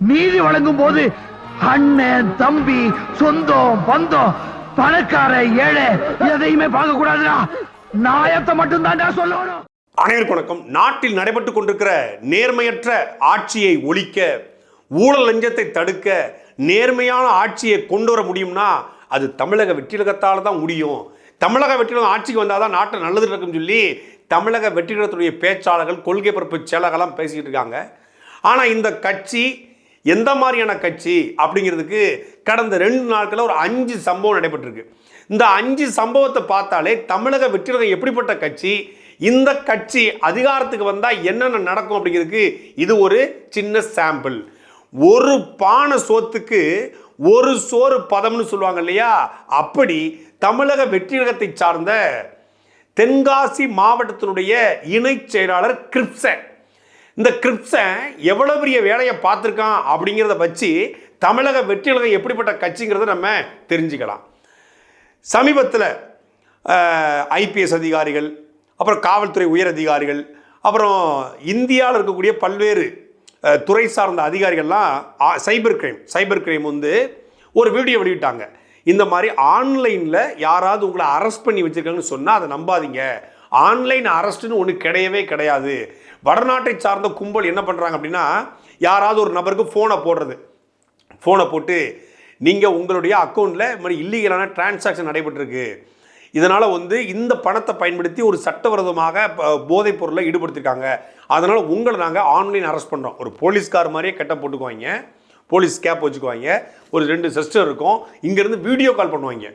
நீதி வழங்கும் போது அண்ணன் தம்பி சொந்தம் பந்தம் பணக்கார ஏழை எதையுமே பார்க்க கூடாதுடா நாயத்தை மட்டும் சொல்லணும். அனைவருக்கு வணக்கம். நாட்டில் நடைபெற்று கொண்டிருக்கிற நேர்மையற்ற ஆட்சியை ஒழிக்க ஊழல் லஞ்சத்தை தடுக்க நேர்மையான ஆட்சியை கொண்டு வர முடியும்னா அது தமிழக வெற்றிலகத்தால் தான் முடியும். தமிழக வெற்றிலகம் ஆட்சிக்கு வந்தால் தான் நாட்டில் நல்லது நடக்கும்னு சொல்லி தமிழக வெற்றிலகத்துடைய பேச்சாளர்கள் கொள்கை பரப்பு செயலகெல்லாம் பேசிக்கிட்டு இருக்காங்க. ஆனால் இந்த கட்சி எந்த மாதிரியான கட்சி அப்படிங்கிறதுக்கு கடந்த ரெண்டு நாட்களில் ஒரு அஞ்சு சம்பவம் நடைபெற்றிருக்கு. இந்த அஞ்சு சம்பவத்தை பார்த்தாலே தமிழக வெற்றிலகம் எப்படிப்பட்ட கட்சி இந்த கட்சி அதிகாரத்துக்கு வந்தால் என்னென்ன நடக்கும் அப்படிங்கிறதுக்கு இது ஒரு சின்ன சாம்பிள் ஒரு பானை சோத்துக்கு ஒரு சோறு பதம்னு சொல்லுவாங்க இல்லையா? அப்படி தமிழக வெற்றிலகத்தை சார்ந்த தென்காசி மாவட்டத்தினுடைய இணைச் செயலாளர் கிரிப்சன் இந்த கிரிப்ஸை எவ்வளோ பெரிய வேலையை பார்த்துருக்கான் அப்படிங்கிறத வச்சு தமிழக வெற்றிலகம் எப்படிப்பட்ட கட்சிங்கிறத நம்ம தெரிஞ்சுக்கலாம். சமீபத்தில் ஐபிஎஸ் அதிகாரிகள் அப்புறம் காவல்துறை உயர் அதிகாரிகள் அப்புறம் இந்தியாவில் இருக்கக்கூடிய பல்வேறு துறை சார்ந்த அதிகாரிகள்லாம் ஆ- சைபர் கிரைம் சைபர் கிரைம் வந்து ஒரு வீடியோ வெளியிட்டாங்க. இந்த மாதிரி ஆன்லைனில் யாராவது உங்களை அரெஸ்ட் பண்ணி வச்சிருக்காங்கன்னு சொன்னால் அதை நம்பாதீங்க. ஆன்லைன் அரெஸ்ட்டுன்னு ஒன்று கிடையவே கிடையாது. வடநாட்டை சார்ந்த கும்பல் என்ன பண்ணுறாங்க அப்படின்னா யாராவது ஒரு நபருக்கு ஃபோனை போடுறது. ஃபோனை போட்டு நீங்கள் உங்களுடைய அக்கௌண்ட்டில் இது மாதிரி இல்லீகலான டிரான்சாக்ஷன் நடைபெற்றிருக்கு. இதனால் வந்து இந்த பணத்தை பயன்படுத்தி ஒரு சட்டவிரோதமாக போதைப் பொருளை ஈடுபடுத்திருக்காங்க. அதனால் உங்களை நாங்கள் ஆன்லைன் அரெஸ்ட் பண்ணுறோம் ஒரு போலீஸ்கார் மாதிரியே கெட்ட போட்டுக்குவாங்க. போலீஸ் கேப் வச்சுக்குவாங்க. ஒரு ரெண்டு சிஸ்டர் இருக்கும். இங்கேருந்து வீடியோ கால் பண்ணுவாங்க.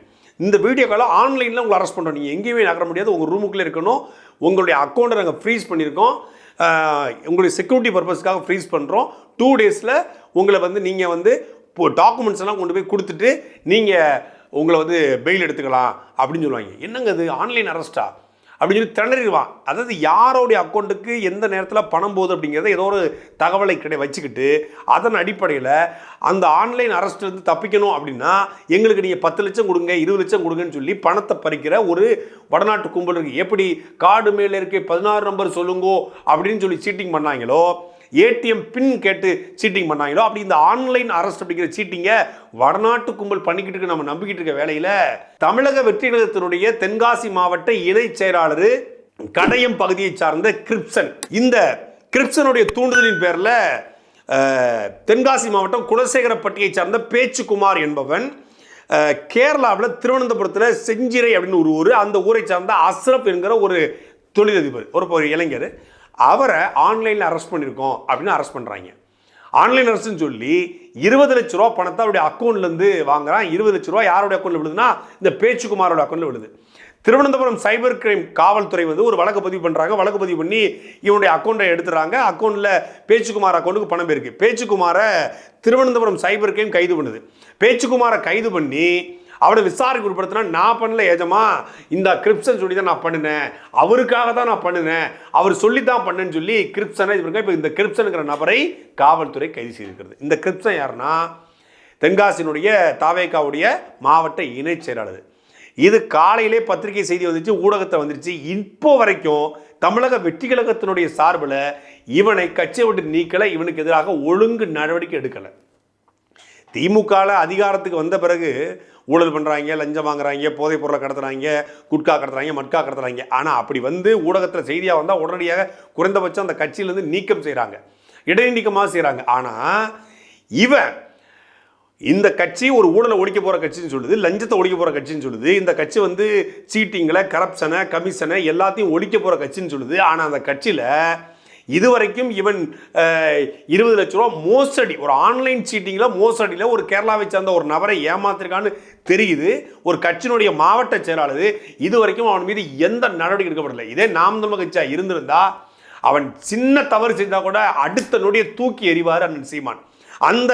இந்த வீடியோ காலை ஆன்லைனில் உங்களை அரெஸ்ட் பண்ணுறோம் நீங்கள் எங்கேயுமே நகர முடியாது. உங்கள் ரூமுக்குள்ளே இருக்கணும். உங்களுடைய அக்கௌண்ட்டை நாங்கள் ஃப்ரீஸ் பண்ணியிருக்கோம். உங்களுக்கு உங்களுடைய செக்யூரிட்டி பர்பஸ்க்காக ஃப்ரீஸ் பண்ணுறோம் டூ டேஸில் உங்களை வந்து நீங்கள் வந்து இப்போ டாக்குமெண்ட்ஸ் எல்லாம் கொண்டு போய் கொடுத்துட்டு நீங்கள் உங்களை வந்து பெயில் எடுத்துக்கலாம் அப்படின்னு சொல்லுவாங்க. என்னங்க இது? ஆன்லைன் அரெஸ்ட்டா அப்படின்னு சொல்லி திணறிடுவான் அதாவது யாரோடைய அக்கௌண்ட்டுக்கு எந்த நேரத்தில் பணம் போகுது அப்படிங்கிறத ஏதோ ஒரு தகவலை கிடை வச்சுக்கிட்டு அதன் அடிப்படையில் அந்த ஆன்லைன் அரஸ்ட்லேருந்து தப்பிக்கணும் அப்படின்னா எங்களுக்கு நீங்கள் பத்து லட்சம் கொடுங்க இருபது லட்சம் கொடுங்கன்னு சொல்லி பணத்தை பறிக்கிற ஒரு வடநாட்டு கும்பல் இருக்குது எப்படி காடு மேலே இருக்க பதினாறு நம்பர் சொல்லுங்கோ அப்படின்னு சொல்லி சீட்டிங் பண்ணாங்களோ ஏடிஎம் பின் கேட்டு சீட்டிங் பண்ணாங்களோ? அப்படி இந்த ஆன்லைன் அரெஸ்ட் அப்படிங்கிற சீட்டிங்கை வடநாட்டு கும்பல் பண்ணிக்கிட்டு இருக்க நம்ம நம்பிக்கிட்டு இருக்க வேலையில். தமிழக வெற்றி கழகத்தினுடைய தென்காசி மாவட்ட இணைச் செயலாளர் கடையம் பகுதியை சார்ந்த கிரிப்சன். இந்த கிரிப்சனுடைய தூண்டுதலின் பேரில் தென்காசி மாவட்டம் குலசேகரப்பட்டியை சார்ந்த பேச்சுக்குமார் என்பவன் கேரளாவில் திருவனந்தபுரத்தில் செஞ்சிரை அப்படின்னு ஒரு ஊர் அந்த ஊரை சார்ந்த அஸ்ரப் என்கிற ஒரு தொழிலதிபர் ஒரு ஒரு இளைஞர். அவரை ஆன்லைனில் அரெஸ்ட் பண்ணியிருக்கோம் அப்படின்னு அரெஸ்ட் பண்ணுறாங்க ஆன்லைன் அரசுன்னு சொல்லி இருபது லட்ச ரூபா பணத்தை அவருடைய அக்கௌண்ட்லேருந்து வாங்குறான். இருபது லட்ச ரூபா யாருடைய அக்கௌண்ட்டில் விழுதுன்னா இந்த பேச்சுக்குமாரோட அக்கௌண்ட்டில் விழுது. திருவனந்தபுரம் சைபர் கிரைம் காவல்துறை வந்து ஒரு வழக்கு பதிவு பண்ணுறாங்க வழக்கு பதிவு பண்ணி இவனுடைய அக்கௌண்ட்டை எடுத்துறாங்க அக்கௌண்ட்டில் பேச்சுக்குமார் அக்கௌண்ட்டுக்கு பணம் போயிருக்கு பேச்சுக்குமாரை திருவனந்தபுரம் சைபர் கிரைம் கைது பண்ணுது. பேச்சுக்குமாரை கைது பண்ணி அவனை விசாரிக்க உட்படுத்தினா நான் பண்ணல ஏஜமா இந்த கிரிப்சன் சொல்லி தான் நான் பண்ணினேன். அவருக்காக தான் நான் பண்ணினேன். அவர் சொல்லி தான் பண்ணேன்னு சொல்லி கிரிப்சனை இது இப்போ இந்த கிரிப்சனுங்கிற நபரை காவல்துறை கைது செய்திருக்கிறது. இந்த கிரிப்சன் யாருன்னா தென்காசியினுடைய தாவேக்காவுடைய மாவட்ட இணைச் செயலாளர். இது காலையிலே பத்திரிகை செய்தி வந்துச்சு ஊடகத்தை வந்துருச்சு. இப்போ வரைக்கும் தமிழக வெற்றி கழகத்தினுடைய சார்பில் இவனை கட்சியை விட்டு நீக்கலை இவனுக்கு எதிராக ஒழுங்கு நடவடிக்கை எடுக்கலை. திமுகவில் அதிகாரத்துக்கு வந்த பிறகு ஊழல் பண்ணுறாங்க லஞ்சம் வாங்குறாங்க போதைப் பொருளை கடத்துறாங்க குட்கா கடத்துறாங்க மட்கா கடத்துறாங்க. ஆனால் அப்படி வந்து ஊடகத்தில் செய்தியாக வந்தால் உடனடியாக குறைந்தபட்சம் அந்த கட்சியிலேருந்து நீக்கம் செய்கிறாங்க இடைநீக்கமாக செய்கிறாங்க ஆனால் இவன் இந்த கட்சி ஒரு ஊழலை ஒழிக்க போகிற கட்சின்னு சொல்லுது லஞ்சத்தை ஒழிக்க போகிற கட்சின்னு சொல்லுது இந்த கட்சி வந்து சீட்டிங்கில் கரப்ஷனை கமிஷனை எல்லாத்தையும் ஒழிக்க போகிற கட்சின்னு சொல்லுது. ஆனால் அந்த கட்சியில் இதுவரைக்கும் இவன் இருபது லட்ச ரூபா மோசடி ஒரு ஆன்லைன் சீட்டிங்கில் மோசடியில் ஒரு கேரளாவை சேர்ந்த ஒரு நபரை ஏமாத்திருக்கான்னு தெரியுது. ஒரு கட்சியினுடைய மாவட்ட செயலாளர் இதுவரைக்கும் அவன் மீது எந்த நடவடிக்கை எடுக்கப்படலை. இதே நாம் தமிழ் கட்சியாக இருந்திருந்தா அவன் சின்ன தவறு செஞ்சால் கூட அடுத்த நொடியை தூக்கி எறிவார் அண்ணன் சீமான். அந்த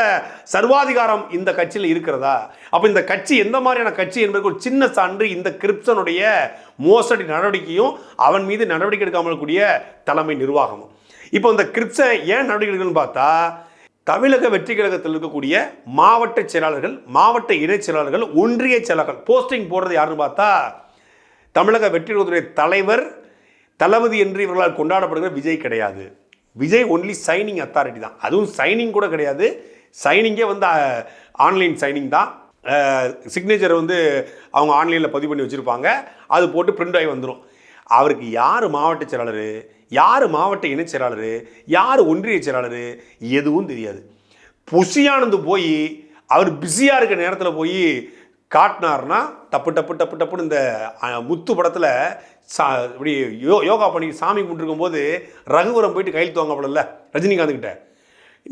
சர்வாதிகாரம் இந்த கட்சியில் இருக்கிறதா? அப்போ இந்த கட்சி எந்த மாதிரியான கட்சி என்பதற்கு ஒரு சின்ன சான்று இந்த கிரிப்சனுடைய மோசடி நடவடிக்கையும் அவன் மீது நடவடிக்கை எடுக்காமல் கூடிய தலைமை நிர்வாகமும். இப்போ இந்த கிரிப்சன் ஏன் நடவடிக்கைகள்னு பார்த்தா தமிழக வெற்றி கழகத்தில் இருக்கக்கூடிய மாவட்ட செயலாளர்கள் மாவட்ட இணைச் செயலாளர்கள் ஒன்றிய செயலாளர்கள் போஸ்டிங் போடுறது யாருன்னு பார்த்தா தமிழக வெற்றி கழகத்துடைய தலைவர் தளபதி என்று இவர்களால் கொண்டாடப்படுகிற விஜய் கிடையாது. விஜய் ஒன்லி சைனிங் அத்தாரிட்டி தான். அதுவும் சைனிங் கூட கிடையாது. சைனிங்கே வந்து ஆன்லைன் சைனிங் தான். சிக்னேச்சர் வந்து அவங்க ஆன்லைனில் பதிவு பண்ணி வச்சுருப்பாங்க. அது போட்டு பிரிண்ட் ஆகி வந்துடும் அவருக்கு யார் மாவட்ட செயலாளர்? யார் மாவட்ட இணைச் செயலாளர்? யார் ஒன்றிய செயலாளர்? எதுவும் தெரியாது. புஷியானந்து போய் அவர் பிஸியாக இருக்க நேரத்தில் போய் காட்டினார்னா டப்பு டப்பு டப்பு டப்புன்னு இந்த முத்து படத்தில் சா இப்படி யோ யோகா பண்ணி சாமி கும்பிட்டுருக்கும் போது ரகுவரம் போயிட்டு கையெழுத்து வாங்கப்படல ரஜினிகாந்த்கிட்ட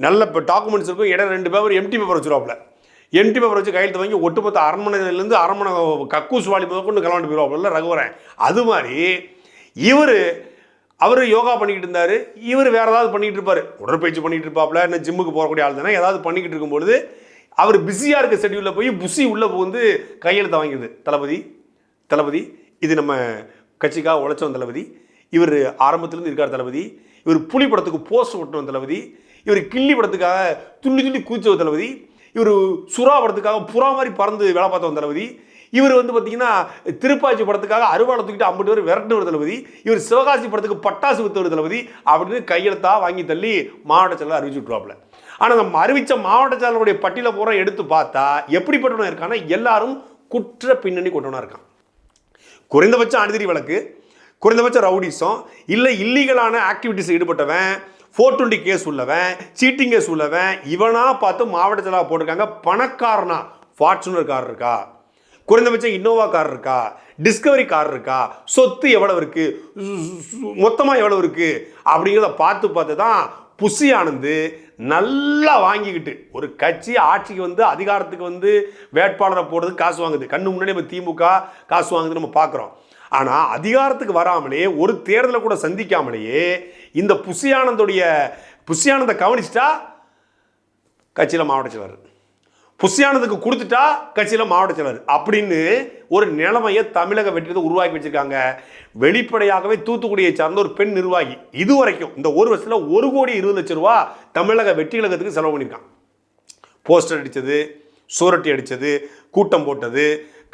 நல்ல இப்போ டாக்குமெண்ட்ஸ் இருக்கும் இடம் ரெண்டு பேப்பர் எம்டி பேப்பர் வச்சுருவாப்புல. எம்டி பேப்பர் வச்சு கையெழுத்து வாங்கி ஒட்டுமொத்த அரண்மனையிலேருந்து அரண்மனை கக்கூஸ் வாலி முதல் கொண்டு போயிடுவாப்புல ரகுவரன். அது மாதிரி இவர் அவர் யோகா பண்ணிக்கிட்டு இருந்தார். இவர் வேறு ஏதாவது பண்ணிக்கிட்டு இருப்பார். உடற்பயிற்சி பண்ணிக்கிட்டு இருப்பாப்புல என்ன ஜிம்முக்கு போகக்கூடிய ஆள் தானே ஏதாவது பண்ணிக்கிட்டு இருக்கும்பொழுது அவர் பிஸியாக இருக்க ஷெட்யூலில் போய் புசி உள்ளே வந்து கையெழுத்த வாங்கிடுது. தளபதி தளபதி இது நம்ம கட்சிக்காக உழைச்சோம் தளபதி இவர் ஆரம்பத்திலேருந்து இருக்கார் தளபதி இவர் புலி படத்துக்கு போஸ்ட் ஓட்டுவன் தளபதி இவர் கிள்ளி படத்துக்காக துள்ளி துள்ளி கூச்சவ தளபதி இவர் சுறா படத்துக்காக புறா மாதிரி பறந்து வேலை பார்த்தவன் தளபதி இவர் வந்து பார்த்தீங்கன்னா திருப்பாச்சி படத்துக்காக அருவாளை தூக்கிட்டு ஐம்பது பேர் விரட்டுவர் தளபதி. இவர் சிவகாசி படத்துக்கு பட்டாசு வித்தவர் தளபதி. அப்படின்னு கையெழுத்தா வாங்கி தள்ளி மாவட்ட செயலர் அறிவிச்சு விட்டுருவாப்ல ஆனால் நம்ம அறிவித்த மாவட்ட செயலருடைய பட்டியலை பூரா எடுத்து பார்த்தா எப்படிப்பட்டவனா இருக்கான்னா எல்லாரும் குற்ற பின்னணி கொண்டவனாக இருக்கான். குறைந்தபட்சம் அணிதிரி வழக்கு குறைந்தபட்சம் ரவுடிசம் இல்லை இல்லீகலான ஆக்டிவிட்டிஸ் ஈடுபட்டவன் ஃபோர் டுவெண்ட்டி கேஸ் உள்ளவன் சீட்டிங் கேஸ் உள்ளவன் இவனாக பார்த்து மாவட்ட செயலாக போட்டிருக்காங்க. பணக்காரனா ஃபார்ச்சுனர் கார் இருக்கா? குறைந்தபட்சம் இன்னோவா கார் இருக்கா? டிஸ்கவரி கார் இருக்கா? சொத்து எவ்வளவு இருக்கு? மொத்தமாக எவ்வளவு இருக்குது அப்படிங்கிறத பார்த்து பார்த்து தான் புஷி ஆனந்து நல்லா வாங்கிக்கிட்டு ஒரு கட்சி ஆட்சிக்கு வந்து அதிகாரத்துக்கு வந்து வேட்பாளரை போடுறதுக்கு காசு வாங்குது. கண்ணு முன்னாடி நம்ம திமுக காசு வாங்குது நம்ம பார்க்குறோம். ஆனால் அதிகாரத்துக்கு வராமலே ஒரு தேர்தலை கூட சந்திக்காமலேயே இந்த புஷியானந்தோடைய புஷியானந்த கவனிச்சிட்டா கட்சியில் மாவட்ட செயலர் புஷியானதுக்கு கொடுத்துட்டா கட்சியில் மாவட்ட செயலர். அப்படின்னு ஒரு நிலைமையை தமிழக வெற்றியை உருவாக்கி வச்சிருக்காங்க. வெளிப்படையாகவே தூத்துக்குடியை சார்ந்த ஒரு பெண் நிர்வாகி. இதுவரைக்கும் இந்த ஒரு வருஷத்தில் ஒரு கோடி இருபது லட்ச ரூபா தமிழக வெற்றி கழகத்துக்கு செலவு பண்ணியிருக்கான். போஸ்டர் அடித்தது சூரட்டி அடித்தது கூட்டம் போட்டது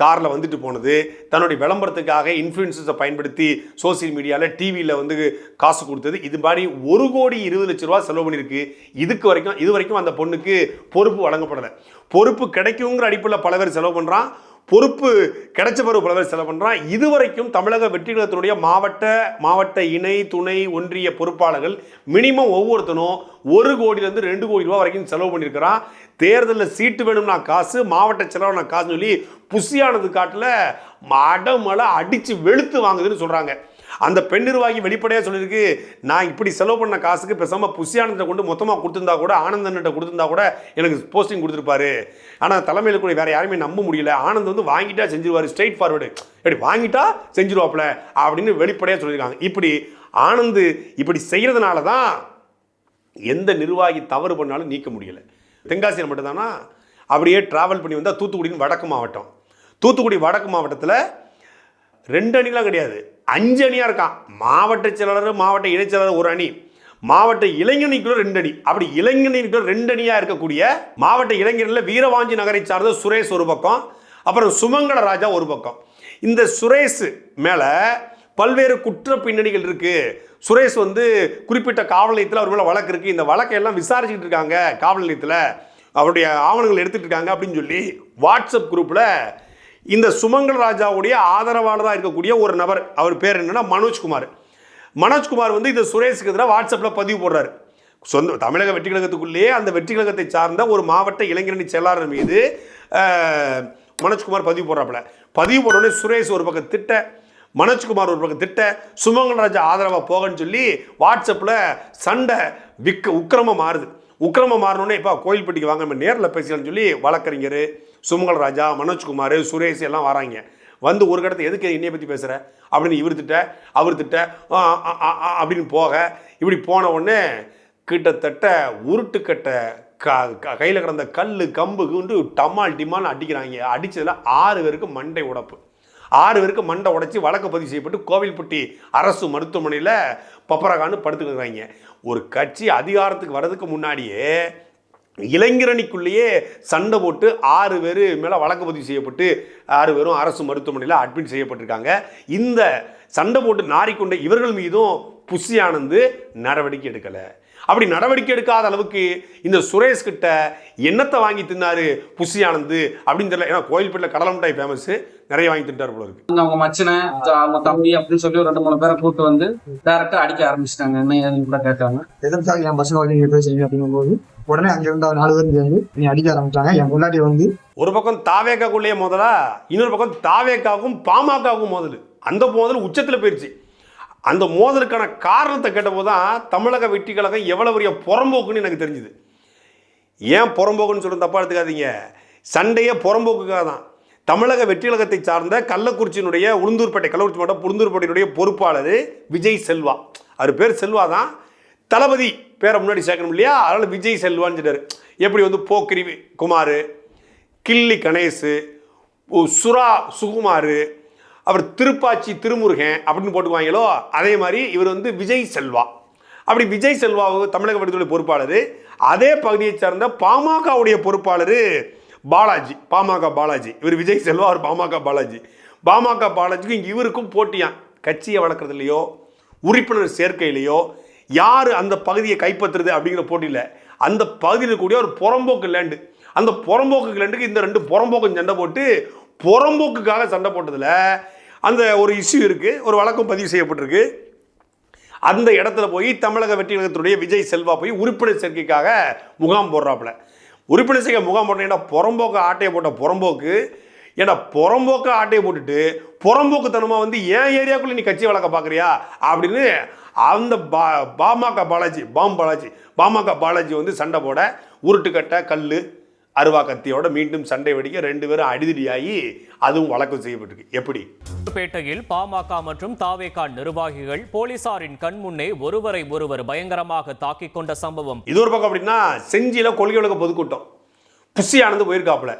காரில் வந்துட்டு போனது. தன்னுடைய விளம்பரத்துக்காக இன்ஃப்ளூயன்சஸை பயன்படுத்தி சோசியல் மீடியாவில் டிவியில் வந்து காசு கொடுத்தது. இது மாதிரி ஒரு கோடி இருபது லட்ச ரூபா செலவு பண்ணியிருக்கு. இதுக்கு வரைக்கும் இது வரைக்கும் அந்த பொண்ணுக்கு பொறுப்பு வழங்கப்படலை. பொறுப்பு கிடைக்குங்கிற அடிப்படையில் பல பேர் செலவு பண்ணுறான் பொறுப்பு கிடைச்ச பிறகு பல பேர் செலவு பண்ணுறான் இதுவரைக்கும் தமிழக வெற்றிகளத்தினுடைய மாவட்ட மாவட்ட இணை துணை ஒன்றிய பொறுப்பாளர்கள் மினிமம் ஒவ்வொருத்தனும் ஒரு கோடியிலேருந்து ரெண்டு கோடி ரூபா வரைக்கும் செலவு பண்ணியிருக்கிறான் தேர்தலில் சீட்டு வேணும்னா காசு மாவட்ட செலவுனா காசுன்னு சொல்லி புஷியானது காட்டில் மடமலை அடித்து வெளுத்து வாங்குதுன்னு சொல்கிறாங்க அந்த பெண் நிர்வாகி வெளிப்படையாக சொல்லியிருக்கு நான் இப்படி செலவு பண்ண காசுக்கு பேசாமல் புஷியானந்தை கொண்டு மொத்தமாக கொடுத்துருந்தா கூட ஆனந்தன்கிட்ட கொடுத்துருந்தா கூட எனக்கு போஸ்டிங் கொடுத்துருப்பாரு. ஆனால் தலைமையில் கூட வேறு யாருமே நம்ப முடியல. ஆனந்த் வந்து வாங்கிட்டா செஞ்சிருவார் ஸ்ட்ரெயிட் ஃபார்வர்டு இப்படி வாங்கிட்டா செஞ்சிருவாப்ல அப்படின்னு வெளிப்படையாக சொல்லியிருக்காங்க. இப்படி ஆனந்த் இப்படி செய்கிறதுனால தான் எந்த நிர்வாகி தவறு பண்ணாலும் நீக்க முடியலை. தென்காசியில் மட்டும்தானா? அப்படியே ட்ராவல் பண்ணி வந்தால் தூத்துக்குடின்னு வடக்கு மாவட்டம். தூத்துக்குடி வடக்கு மாவட்டத்தில் ரெண்டு அணிலாம் கிடையாது. அஞ்சு அணியாக இருக்கான் மாவட்ட செயலாளர் மாவட்ட இணைச் செயலாளர் ஒரு அணி. மாவட்ட இளைஞனிக்குள்ள ரெண்டு அணி. அப்படி இளைஞனிக்குள்ள ரெண்டு அணியாக இருக்கக்கூடிய மாவட்ட இளைஞர்களில் வீரவாஞ்சி நகரை சார்ந்த சுரேஷ் ஒரு பக்கம் அப்புறம் சுமங்கல ராஜா ஒரு பக்கம். இந்த சுரேஷ் மேலே பல்வேறு குற்ற பின்னணிகள் இருக்குது சுரேஷ் வந்து குறிப்பிட்ட காவல் நிலையத்தில் அவர் மேலே வழக்கு இருக்குது இந்த வழக்கை எல்லாம் இருக்காங்க காவல் நிலையத்தில். அவருடைய ஆவணங்கள் எடுத்துகிட்டு இருக்காங்க அப்படின்னு சொல்லி வாட்ஸ்அப் குரூப்பில் இந்த சுமங்கல் ராஜாவுடைய ஆதரவாளராக இருக்கக்கூடிய ஒரு நபர். அவர் பேர் என்னென்னா மனோஜ்குமார். மனோஜ்குமார் வந்து இந்த சுரேஷுக்கு எதிராக வாட்ஸ்அப்பில் பதிவு போடுறாரு. சொந்த தமிழக வெற்றி கழகத்துக்குள்ளேயே அந்த வெற்றி கழகத்தை சார்ந்த ஒரு மாவட்ட இளைஞரணி செயலாளர் மீது மனோஜ்குமார் பதிவு போடுறாப்புல. பதிவு போட்ட சுரேஷ் ஒரு பக்கம் திட்ட மனோஜ்குமார் ஒரு பக்கம் திட்ட சுமங்கல் ராஜா ஆதரவாக போகன்னு சொல்லி வாட்ஸ்அப்பில் சண்டை விக்க உக்கிரமாக மாறுது. உக்கிரமாக மாறணுன்னே இப்போ கோயில்பட்டிக்கு வாங்க நம்ம நேரில் பேசலாம்னு சொல்லி வழக்கறிஞர் சுமங்கல் ராஜா மனோஜ்குமார் சுரேஷ் எல்லாம் வராங்க. வந்து ஒரு கடத்தை எதுக்கு என்னைய பற்றி பேசுகிற அப்படின்னு இவர் திட்ட அவர் திட்ட அப்படின்னு போக இப்படி போன உடனே கிட்டத்தட்ட உருட்டுக்கட்ட க கையில் கிடந்த கல் கம்பு குண்டு டமால் டிமால் அடிக்கிறாங்க. அடித்ததில் ஆறு பேருக்கு மண்டை உடைப்பு. ஆறு பேருக்கு மண்டை உடைச்சி வழக்கு பதிவு செய்யப்பட்டு கோவில்பட்டி அரசு மருத்துவமனையில் பப்பரகான்னு படுத்துக்கிறாங்க ஒரு கட்சி அதிகாரத்துக்கு வர்றதுக்கு முன்னாடியே இளைஞரணிக்குள்ளேயே சண்டை போட்டு ஆறு பேர் மேலே வழக்கு பதிவு செய்யப்பட்டு ஆறு பேரும் அரசு மருத்துவமனையில் அட்மிட் செய்யப்பட்டிருக்காங்க. இந்த சண்டை போட்டு நாரிக்கொண்ட இவர்கள் மீதும் புஷி ஆனந்து நடவடிக்கை எடுக்கலை. அப்படி நடவடிக்கை எடுக்காத அளவுக்கு இந்த சுரேஷ் கிட்ட என்னத்தை வாங்கி தின்னாரு புசி ஆனந்து அப்படின்னு தெரியல. ஏன்னா கோயில்பேட்டில் கடலை மிட்டாய் ஃபேமஸ் நிறைய வாங்கி தின்ட்டார் போல இருக்கு. அவங்க மச்சனை அவங்க தம்பி அப்படின்னு சொல்லி ஒரு ரெண்டு மூணு பேரை கூப்பிட்டு வந்து டேரக்டா அடிக்க ஆரம்பிச்சிட்டாங்க. என்ன கூட கேட்டாங்க எதற்காக என் பசங்க வந்து நீங்க பேசுறீங்க அப்படிங்கும்போது உடனே அங்க இருந்த நாலு பேர் சேர்ந்து நீ அடிக்க ஆரம்பிச்சாங்க. என் முன்னாடி வந்து ஒரு பக்கம் தாவேக்காக்குள்ளேயே முதலா இன்னொரு பக்கம் தாவேக்காவும் பாமகவும் மோதல். அந்த மோதல் உச்சத்தில் போயிடுச்சு அந்த மோதலுக்கான காரணத்தை கேட்டபோது தான் தமிழக வெற்றி கழகம் எவ்வளவு பெரிய புறம்போக்குன்னு எனக்கு தெரிஞ்சுது. ஏன் புறம்போக்குன்னு சொல்லி தப்பா எடுத்துக்காதீங்க. சண்டையே புறம்போக்குக்காக தான். தமிழக வெற்றிலகத்தை சார்ந்த கள்ளக்குறிச்சியினுடைய உளுந்தூர்பேட்டை கள்ளக்குறிச்சி மாவட்டம் உளுந்தூர்பேட்டையினுடைய பொறுப்பாளர் விஜய் செல்வா. அவர் பேர் செல்வா தான். தளபதி பேரை முன்னாடி சேர்க்கணும் இல்லையா? அதனால் விஜய் செல்வான்னு சொன்னார் எப்படி வந்து போக்கிரி குமார் கிள்ளி கணேசு சுரா சுறா சுகுமார் அப்புறம் திருப்பாச்சி திருமுருகன் அப்படின்னு போட்டுக்குவாங்களோ அதே மாதிரி இவர் வந்து விஜய் செல்வா. அப்படி விஜய் செல்வா தமிழக விடுதலை பொறுப்பாளர். அதே பகுதியை சார்ந்த பாமகவுடைய பொறுப்பாளர் பாலாஜி பாமக பாலாஜி. இவர் விஜய் செல்வா அவர் பாமக பாலாஜி. பாமக பாலாஜிக்கும் இவருக்கும் போட்டியான் கட்சியை வளர்க்குறதுலையோ உறுப்பினர் சேர்க்கையிலையோ? யார் அந்த பகுதியை கைப்பற்றுறது அப்படிங்கிற போட்டியில் அந்த பகுதியில் கூடிய ஒரு புறம்போக்கு லேண்டு அந்த புறம்போக்கு லேண்டுக்கு இந்த ரெண்டு புறம்போக்கும் சண்டை போட்டு புறம்போக்குக்காக சண்டை போட்டதில் அந்த ஒரு இஷ்யூ இருக்குது ஒரு வழக்கம் பதிவு செய்யப்பட்டிருக்கு. அந்த இடத்துல போய் தமிழக வெற்றி கழகத்துடைய விஜய் செல்வா போய் உறுப்பினர் சேர்க்கைக்காக முகாம் போடுறாப்புல. உறுப்பினர் செய்ய முகாம் போட்டேன்னா புறம்போக்கு ஆட்டையை போட்ட புறம்போக்கு? ஏன்னா புறம்போக்கு ஆட்டையை போட்டுட்டு புறம்போக்குத்தனமாக வந்து ஏன் ஏரியாக்குள்ளே நீ கட்சி வளர்க்க பார்க்குறியா? அப்படின்னு அந்த பா பாமக பாலாஜி பாம் பாலாஜி பாமக பாலாஜி வந்து சண்டை போட உருட்டுக்கட்டை கல் அருவா கத்தியோட மீண்டும் சண்டை வெடிக்க ரெண்டு பேரும் அடிதடியாகி அதுவும் வழக்கு செய்யப்பட்டிருக்கு. எப்படி? பேட்டையில் பாமக மற்றும் தாவேகா நிர்வாகிகள் போலீசாரின் கண்முன்னே ஒருவரை ஒருவர் பயங்கரமாக தாக்கிக் கொண்ட சம்பவம். இது ஒரு பக்கம் அப்படின்னா செஞ்சியில கொள்கை விளக்க பொதுக்கூட்டம். புஷி ஆனந்து போயிருக்காப்புல.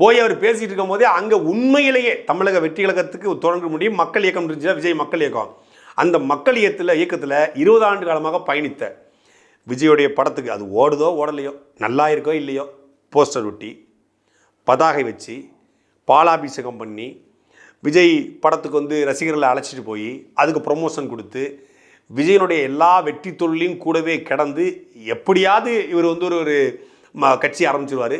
போய் அவர் பேசிட்டு இருக்கும் போதே அங்கே உண்மையிலேயே தமிழக வெற்றி கழகத்துக்கு தொடங்க முடியும் மக்கள் இயக்கம் இருந்துச்சு விஜய் மக்கள் இயக்கம். அந்த மக்கள் இயக்கத்தில் இயக்கத்தில் இருபது ஆண்டு காலமாக பயணித்த விஜயோடைய படத்துக்கு அது ஓடுதோ ஓடலையோ நல்லா இருக்கோ இல்லையோ போஸ்டர் ஒட்டி பதாகை வச்சு பாலாபிஷேகம் பண்ணி விஜய் படத்துக்கு வந்து ரசிகர்களை அழைச்சிட்டு போய் அதுக்கு ப்ரொமோஷன் கொடுத்து விஜயனுடைய எல்லா வெற்றி தொழிலையும் கூடவே கிடந்து எப்படியாவது இவர் வந்து ஒரு ஒரு ம கட்சி ஆரம்பிச்சிருவார்.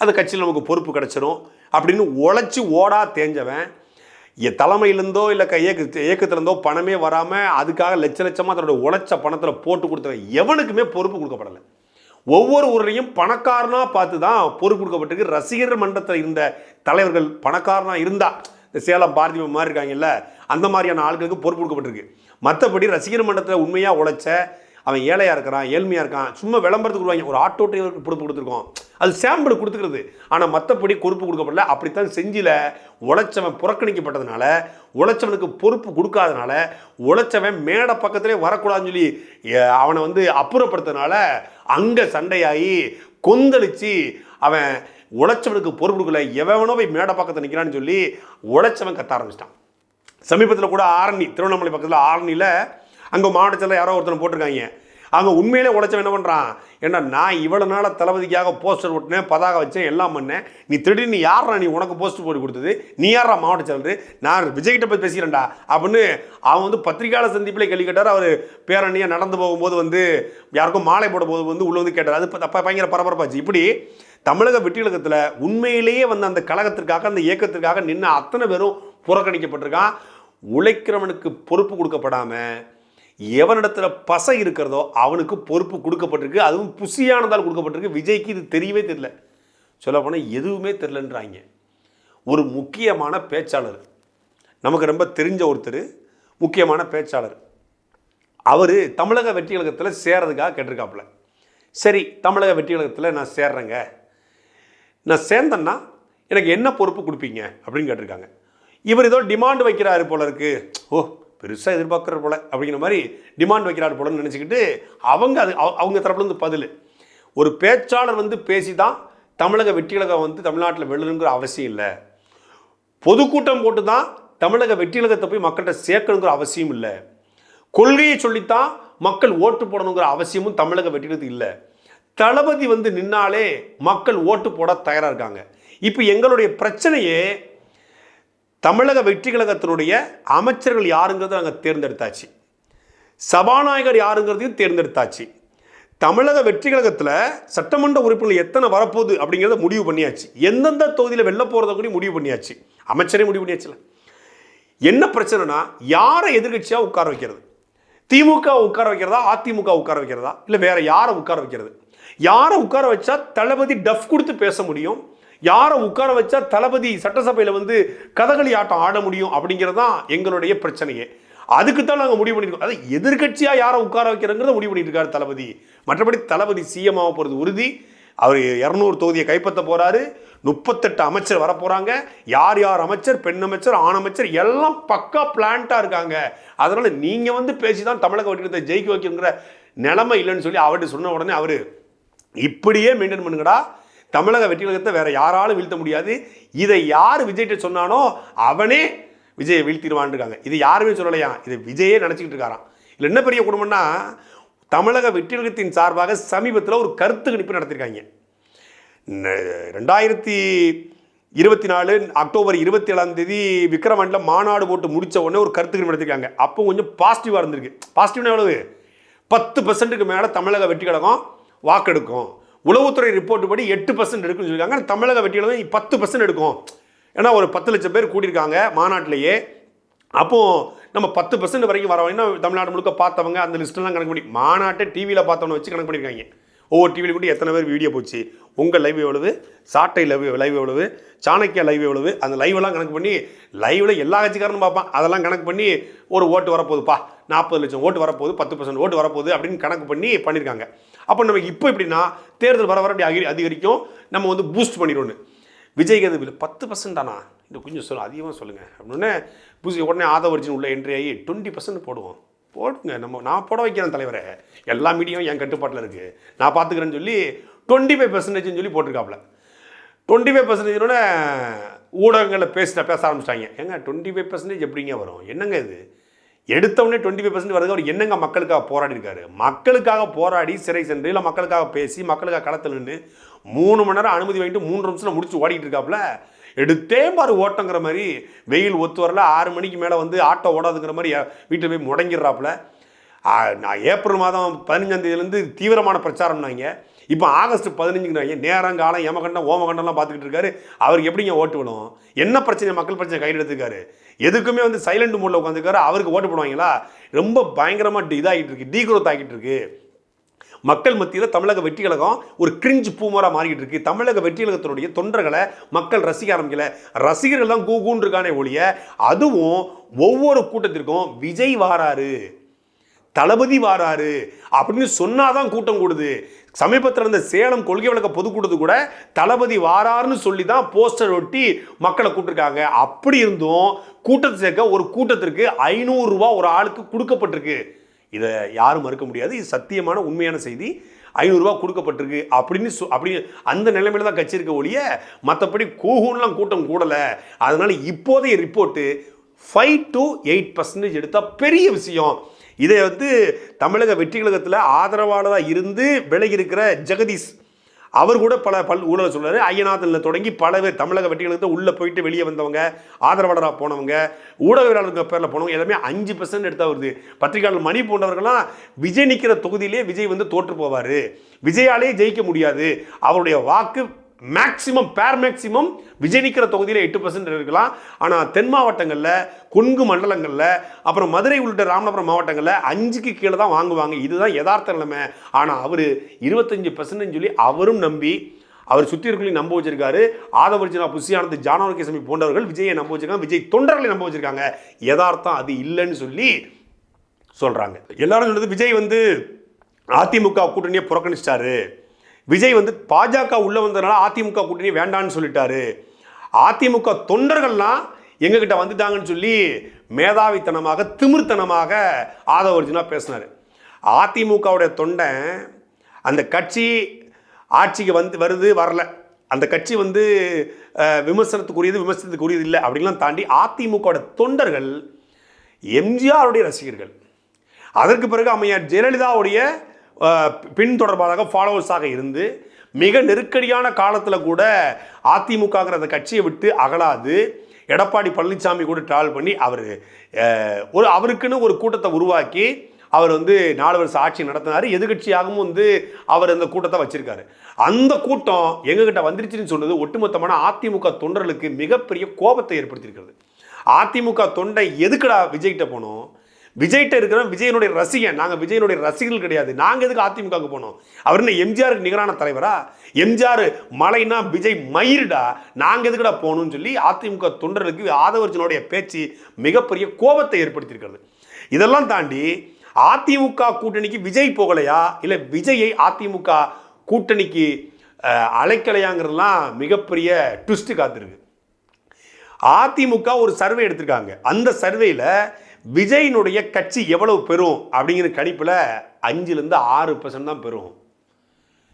அந்த கட்சியில் நமக்கு பொறுப்பு கிடச்சிரும். அப்படின்னு உழைச்சி ஓடா தேஞ்சவன் என் தலைமையிலேருந்தோ இல்லை க இயக்க இயக்கத்துலேருந்தோ பணமே வராமல் அதுக்காக லட்ச லட்சமாக தன்னோட உழைச்ச பணத்தில் போட்டு கொடுத்தவன் எவனுக்குமே பொறுப்பு கொடுக்கப்படலை. ஒவ்வொரு ஊர்லேயும் பணக்காரனாக பார்த்து தான் பொறுப்பு கொடுக்கப்பட்டிருக்கு. ரசிகர் மன்றத்தில் இருந்த தலைவர்கள் பணக்காரனாக இருந்தால் இந்த சேலம் பார்த்திபன் மாதிரி இருக்காங்கல்ல அந்த மாதிரியான ஆட்களுக்கு பொறுப்பு கொடுக்கப்பட்டிருக்கு. மற்றபடி ரசிகர் மன்றத்தில் உண்மையாக உழைச்ச அவன் ஏழையாக இருக்கிறான் ஏழ்மையாக இருக்கான் சும்மா விளம்பரத்துக்கு கொடுவாங்க ஒரு ஆட்டோ டிரைவருக்கு பொறுப்பு கொடுத்துருக்கோம். அது சாம்பிள் கொடுத்துக்கிறது. ஆனால் மற்றபடி பொறுப்பு கொடுக்கப்படல. அப்படித்தான் செஞ்சில. உழைச்சவன் புறக்கணிக்கப்பட்டதுனால உழைச்சவனுக்கு பொறுப்பு கொடுக்காதனால உழைச்சவன் மேடை பக்கத்திலே வரக்கூடாதுன்னு சொல்லி அவனை வந்து அப்புறப்படுத்ததுனால அங்கே சண்டையாகி கொந்தளிச்சு அவன் உழைச்சவனுக்கு பொறுப்பு கொடுக்கல. எவனோ போய் மேடை பக்கத்தில் நிற்கிறான்னு சொல்லி உழைச்சவன் கத்த ஆரம்பிச்சிட்டான். சமீபத்தில் கூட ஆரணி திருவண்ணாமலை பக்கத்தில் ஆரணியில் அங்கே மாவட்டத்தில் யாரோ ஒருத்தனை போட்டிருக்காங்க. அவங்க உண்மையிலே உழைச்சவன் என்ன பண்ணுறான் ஏன்னா நான் இவ்வளோ நாளாக தளபதிக்காக போஸ்டர் ஒட்டினேன் பதாக வச்சேன் எல்லாம் பண்ணேன். நீ திடீர்னு யாரா நீ உனக்கு போஸ்டர் போட்டு கொடுத்தது? நீ யாரா மாவட்ட செயலர்? நான் விஜய்கிட்ட போய் பேசிக்கிறேன்டா. அப்படின்னு அவன் வந்து பத்திரிகையாளர் சந்திப்பில் கேள்வி கேட்டார். அவர் பேரணியாக நடந்து போகும்போது வந்து யாருக்கும் மாலை போட போது வந்து உள்ளே வந்து கேட்டார். அது அப்போ பயங்கர பரபரப்பாச்சு. இப்படி தமிழக வெற்றிலகத்தில் உண்மையிலேயே வந்து அந்த கழகத்திற்காக அந்த இயக்கத்திற்காக நின்று அத்தனை பேரும் புறக்கணிக்கப்பட்டிருக்கான். உழைக்கிறவனுக்கு பொறுப்பு கொடுக்கப்படாமல் எவனிடத்தில் பசை இருக்கிறதோ அவனுக்கு பொறுப்பு கொடுக்கப்பட்டிருக்கு. அதுவும் புசியானதால் கொடுக்கப்பட்டிருக்கு. விஜய்க்கு இது தெரியவே தெரில சொல்லப்போனால் எதுவுமே தெரிலன்றாங்க ஒரு முக்கியமான பேச்சாளர். நமக்கு ரொம்ப தெரிஞ்ச ஒருத்தர் முக்கியமான பேச்சாளர். அவர் தமிழக வெற்றி கழகத்தில் சேர்றதுக்காக கேட்டிருக்காப்புல. சரி தமிழக வெற்றி கழகத்தில் நான் சேர்றேங்க. நான் சேர்ந்தேன்னா எனக்கு என்ன பொறுப்பு கொடுப்பீங்க? அப்படின்னு கேட்டிருக்காங்க. இவர் ஏதோ டிமாண்ட் வைக்கிறாரு போல இருக்குது ஓ பெருசாக எதிர்பார்க்குற போல அப்படிங்கிற மாதிரி டிமாண்ட் வைக்கிறார் போலன்னு நினச்சிக்கிட்டு அவங்க அது அவங்க தரப்புலேருந்து பதில். ஒரு பேச்சாளர் வந்து பேசி தான் தமிழக வெற்றிகழகம் வந்து தமிழ்நாட்டில் வெல்லணுங்கிற அவசியம் இல்லை. பொதுக்கூட்டம் போட்டு தான் தமிழக வெற்றிலகத்தை போய் மக்கள்கிட்ட சேர்க்கணுங்கிற அவசியம் இல்லை. கொள்கையை சொல்லித்தான் மக்கள் ஓட்டு போடணுங்கிற அவசியமும் தமிழக வெற்றிலகத்துக்கு இல்லை. தளபதி வந்து நின்னாலே மக்கள் ஓட்டு போட தயாராக இருக்காங்க. இப்போ எங்களுடைய பிரச்சனையே தமிழக வெற்றி கழகத்தினுடைய அமைச்சர்கள் யாருங்கிறத நாங்கள் தேர்ந்தெடுத்தாச்சு. சபாநாயகர் யாருங்கிறதையும் தேர்ந்தெடுத்தாச்சு. தமிழக வெற்றி கழகத்தில் சட்டமன்ற உறுப்பினர் எத்தனை வரப்போகுது அப்படிங்கிறத முடிவு பண்ணியாச்சு. எந்தெந்த தொகுதியில் வெளில போகிறத கூட முடிவு பண்ணியாச்சு. அமைச்சரே முடிவு பண்ணியாச்சுல. என்ன பிரச்சனைனா யாரை எதிர்க்கட்சியாக உட்கார வைக்கிறது? திமுக உட்கார வைக்கிறதா அதிமுக உட்கார வைக்கிறதா? இல்லை வேற யாரை உட்கார வைக்கிறது? யாரை உட்கார வச்சா தளபதி டஃப் கொடுத்து பேச முடியும்? யாரை உட்கார வச்சா தளபதி சட்டசபையில் வந்து கதகளி ஆட்டம் ஆட முடியும் அப்படிங்கிறது தான் எங்களுடைய பிரச்சனையே. அதுக்கு தான் நாங்கள் முடிவு பண்ணியிருக்கோம். அதாவது எதிர்கட்சியாக யாரை உட்கார வைக்கிறங்கிறத முடிவு பண்ணியிருக்காரு தளபதி. மற்றபடி தளபதி சிஎம் ஆக போகிறது உறுதி. அவர் இரநூறு தொகுதியை கைப்பற்ற போகிறாரு முப்பத்தெட்டு அமைச்சர் வரப்போகிறாங்க யார் யார் அமைச்சர் பெண் அமைச்சர் ஆண் அமைச்சர் எல்லாம் பக்கா பிளான்ட்டாக இருக்காங்க. அதனால் நீங்கள் வந்து பேசி தான் தமிழக வெற்றிடத்தை ஜெயிக்க வைக்கணுங்கிற நிலைமை இல்லைன்னு சொல்லி அவர்கிட்ட சொன்ன உடனே அவர் இப்படியே மெயின்டைன் பண்ணுங்கடா. தமிழக வெற்றி கழகத்தை வேற யாராலும் வீழ்த்த முடியாது. இதை யார் விஜய்கிட்ட சொன்னானோ அவனே விஜயை வீழ்த்திடுவான்னு இருக்காங்க இது யாருமே சொல்லலையா? இது விஜயே நினச்சிக்கிட்டு இருக்காராம். இல்லை என்ன பெரிய குடும்பம்னா தமிழக வெற்றி கழகத்தின் சார்பாக சமீபத்தில் ஒரு கருத்து கணிப்பு நடத்திருக்காங்க. ரெண்டாயிரத்தி இருபத்தி நாலு அக்டோபர் இருபத்தி ஏழாம் தேதி விக்ரமண்டில் மாநாடு போட்டு முடித்த உடனே ஒரு கருத்து நடத்திருக்காங்க. அப்போ கொஞ்சம் பாசிட்டிவாக இருந்திருக்கு. பாசிட்டிவ்னா எவ்வளவு? பத்து பர்சன்ட்டுக்கு மேலே தமிழக வெற்றி கழகம் வாக்கெடுக்கும். உளவுத்துறை ரிப்போர்ட் படி எட்டு பர்சன்ட் எடுக்குன்னு சொல்லியிருக்காங்க. தமிழக வெட்டியில் கழகம் பத்து பர்சன்ட் எடுக்கும். ஏன்னா ஒரு பத்து லட்சம் பேர் கூட்டியிருக்காங்க மாநாட்டிலேயே. அப்போ நம்ம பத்து பர்சன்ட் வரைக்கும் வரோம் என்ன தமிழ்நாடு முழுக்க பார்த்தவங்க அந்த லிஸ்ட்டெல்லாம் கணக்கு பண்ணி மாநாட்டை டிவியில் பார்த்தவனை வச்சு கணக்கு பண்ணியிருக்காங்க. ஒவ்வொரு டிவியில் கூட எத்தனை பேர் வீடியோ போச்சு? உங்கள் லைவ் எவ்வளவு? சாட்டை லைவ் லைவ் எவ்வளவு? சாணக்கியா லைவ் எவ்வளவு? அந்த லைவெல்லாம் கணக்கு பண்ணி லைவில் எல்லா கட்சிக்காரனும் பார்ப்பான். அதெல்லாம் கணக்கு பண்ணி ஒரு ஓட்டு வரப்போகுதுப்பா. நாற்பது லட்சம் ஓட்டு வரப்போகுது பத்து பர்சன்ட் ஓட்டு வரப்போகுது அப்படின்னு கணக்கு பண்ணி பண்ணியிருக்காங்க. அப்போ நம்ம இப்போ எப்படின்னா தேர்தல் வர வர அப்படி அதிகரிக்கும். நம்ம வந்து பூஸ்ட் பண்ணிடுவோன்னு விஜய்க்கு பத்து பர்சன்ட் தானா? இன்னும் கொஞ்சம் சொல்ல அதிகமாக சொல்லுங்கள் அப்படின்னு புதுசு உடனே ஆதவர்ஜின் உள்ள என்ட்ரி ஆகி டுவெண்ட்டி பர்சன்ட் போடுவோம். போடுங்க நம்ம நான் போட வைக்கிறேன் தலைவரே. எல்லா மீடியாவும் என் கட்டுப்பாட்டில் இருக்குது நான் பார்த்துக்கிறேன்னு சொல்லி டுவெண்ட்டி ஃபைவ் பர்சன்டேஜ்னு சொல்லி போட்டிருக்காப்புல. டுவெண்ட்டி ஃபைவ் பர்சன்டேஜ்னோட ஊடகங்களில் பேசிட்ட பேச ஆரம்பிச்சிட்டாங்க. ஏங்க டுவெண்ட்டி ஃபைவ் பர்சன்டேஜ் எப்படிங்க வரும்? என்னங்க இது? எடுத்தவொடனே டுவெண்ட்டி ஃபைவ் பர்சன்ட் வருது. அவர் என்னங்க மக்களுக்காக போராடி இருக்காரு? மக்களுக்காக போராடி சிறை சென்று இல்லை மக்களுக்காக பேசி மக்களுக்காக களத்தில் நின்று மூணு மணி நேரம் அனுமதி வாங்கிட்டு மூன்று நிமிஷம் முடிச்சு ஓடிக்கிட்டு இருக்காப்புல? எடுத்தே பாரு ஓட்டங்கிற மாதிரி. வெயில் ஒத்து வரல. ஆறு மணிக்கு மேலே வந்து ஆட்டோ ஓடாதுங்கிற மாதிரி வீட்டில் போய் முடங்கிடுறாப்புல. நான் ஏப்ரல் மாதம் பதினஞ்சாம் தேதியிலேருந்து தீவிரமான பிரச்சாரம்னாங்க. இப்போ ஆகஸ்ட் பதினஞ்சுங்கிறாங்க நேரம் காலம் யமகண்டம் ஓமகண்டம்லாம் பார்த்துக்கிட்டு இருக்காரு. அவருக்கு எப்படிங்க ஓட்டு விடும் என்ன பிரச்சனை? மக்கள் பிரச்சனை கையில் எடுத்துக்காரு. எதுக்குமே வந்து சைலண்ட் மூடில் உட்காந்துருக்காரு அவருக்கு ஓட்டு போடுவாங்களா? ரொம்ப பயங்கரமாக இதாகிட்டு இருக்கு. டீக்ரோத் ஆகிட்டு இருக்கு. மக்கள் மத்தியில் தமிழக வெற்றி கழகம் ஒரு கிரிஞ்சு பூமரா மாறிக்கிட்டு இருக்கு. தமிழக வெற்றி கழகத்தினுடைய தொண்டர்களை மக்கள் ரசிக்க ஆரம்பிக்கல. ரசிகர்கள் தான் கூகுன்னு இருக்கானே ஒழிய அதுவும் ஒவ்வொரு கூட்டத்திற்கும் விஜய் வாராரு. தளபதி வாராரு அப்படின்னு சொன்னாதான் கூட்டம் கூடுது. சமீபத்தில் இருந்த சேலம் கொள்கை விளக்க பொதுக்கூட்டத்து கூட தளபதி வாராருன்னு சொல்லி தான் போஸ்டர் ஒட்டி மக்களை கூப்பிட்டுருக்காங்க அப்படி இருந்தும் கூட்டத்தை சேர்க்க ஒரு கூட்டத்திற்கு ஐநூறுரூவா ஒரு ஆளுக்கு கொடுக்கப்பட்டிருக்கு. இதை யாரும் மறுக்க முடியாது. இது சத்தியமான உண்மையான செய்தி. ஐநூறுரூவா கொடுக்கப்பட்டிருக்கு அப்படின்னு சொ அப்படி அந்த நிலைமையில தான் கட்சி இருக்க ஒழிய மற்றபடி கூகுன்லாம் கூட்டம் கூடலை. அதனால் இப்போதைய report five to eight percentage எடுத்தால் பெரிய விஷயம். இதை வந்து தமிழக வெற்றி கழகத்தில் ஆதரவாளராக இருந்து விலகி இருக்கிற ஜெகதீஷ். அவர் கூட பல பல் ஊழலை சொல்றாரு ஐயநாதனில் தொடங்கி பல பேர் தமிழக வெற்றி கழகத்தை உள்ளே போயிட்டு வெளியே வந்தவங்க ஆதரவாளராக போனவங்க ஊடகவியலாளர்கள் பேரில் போனவங்க எல்லாமே அஞ்சு பர்சன்ட் எடுத்தா வருது. பத்திரிகையாளர் மணி போன்றவர்கள்லாம் விஜய் நிற்கிற தொகுதியிலே விஜய் வந்து தோற்று போவார். விஜயாலே ஜெயிக்க முடியாது. அவருடைய வாக்கு மேக்சிமம் பேர் மேக்சிமம் விஜய் நிற்கிற தொகுதியில் எட்டு பர்சன்ட் இருக்கலாம். ஆனால் தென் மாவட்டங்களில் கொங்கு மண்டலங்களில் அப்புறம் மதுரை உள்ளிட்ட ராமநாதபுரம் மாவட்டங்களில் அஞ்சுக்கு கீழே தான் வாங்குவாங்க. இதுதான் யதார்த்த நிலைமை. ஆனால் அவர் இருபத்தஞ்சு பர்சன்ட்னு சொல்லி அவரும் நம்பி அவர் சுற்றி இருக்களையும் நம்ப வச்சிருக்காரு. ஆதவர்ஜனா புஷியானது ஜானவர்கேசமி போன்றவர்கள் விஜயை நம்ப வச்சிருக்காங்க. விஜய் தொண்டர்களை நம்ப வச்சிருக்காங்க. யதார்த்தம் அது இல்லைன்னு சொல்லி சொல்கிறாங்க எல்லாரும் சொல்கிறது விஜய் வந்து அதிமுக கூட்டணியை புறக்கணிச்சிட்டாரு. விஜய் வந்து பாஜக உள்ளே வந்ததுனால அதிமுக கூட்டணி வேண்டான்னு சொல்லிட்டாரு. அதிமுக தொண்டர்கள்லாம் எங்ககிட்ட வந்துட்டாங்கன்னு சொல்லி மேதாவித்தனமாக திமிர்த்தனமாக ஆதவர்ஜுனா பேசினார். அதிமுகவுடைய தொண்டன் அந்த கட்சி ஆட்சிக்கு வந்து வருது வரல. அந்த கட்சி வந்து விமர்சனத்துக்குரியது விமர்சனத்துக்குரியது இல்லை அப்படின்லாம் தாண்டி அதிமுகவோட தொண்டர்கள் எம்ஜிஆருடைய ரசிகர்கள். அதற்கு பிறகு அம்மையார் ஜெயலலிதாவுடைய அஹ், ஃபாலோவர்ஸாக இருந்து மிக நெருக்கடியான காலத்தில் கூட அதிமுகங்கிற அந்த கட்சியை விட்டு அகலாது. எடப்பாடி பழனிசாமி கூட ட்ராவல் பண்ணி அவர் ஒரு அவருக்குன்னு ஒரு கூட்டத்தை உருவாக்கி அவர் வந்து நாலு வருஷம் ஆட்சி நடத்தினார். எதிர்கட்சியாகவும் வந்து அவர் அந்த கூட்டத்தை வச்சிருக்காரு. அந்த கூட்டம் எங்ககிட்ட வந்துருச்சுன்னு சொன்னது ஒட்டுமொத்தமான அதிமுக தொண்டர்களுக்கு மிகப்பெரிய கோபத்தை ஏற்படுத்தியிருக்கிறது. அதிமுக தொண்டை எதுக்குடா விஜய்கிட்ட போனோம்? விஜய்கிட்ட இருக்கிற விஜயனுடைய ரசிகன். நாங்கள் விஜயனுடைய ரசிகர்கள் கிடையாது. நாங்கள் எதுக்கு அதிமுகவுக்கு போனோம்? அவர் என்ன எம்ஜிஆருக்கு நிகரான தலைவரா? எம்ஜிஆர் மலைனா விஜய் மயிருடா? நாங்கள் எதுக்குடா போகணும்னு சொல்லி அதிமுக தொண்டர்களுக்கு ஆதவர்ஜனுடைய பேச்சு மிகப்பெரிய கோபத்தை ஏற்படுத்தியிருக்கிறது. இதெல்லாம் தாண்டி அதிமுக கூட்டணிக்கு விஜய் போகலையா? இல்லை விஜயை அதிமுக கூட்டணிக்கு அழைக்கலையாங்கிறதுலாம் மிகப்பெரிய ட்விஸ்ட்டு காத்திருக்கு. அதிமுக ஒரு சர்வே எடுத்திருக்காங்க. அந்த சர்வேயில் விஜயினுடைய கட்சி எவ்வளவு பெறும் அப்படிங்கிற கணிப்பில் அஞ்சுலேருந்து ஆறு பர்சன்ட் தான் பெறும்.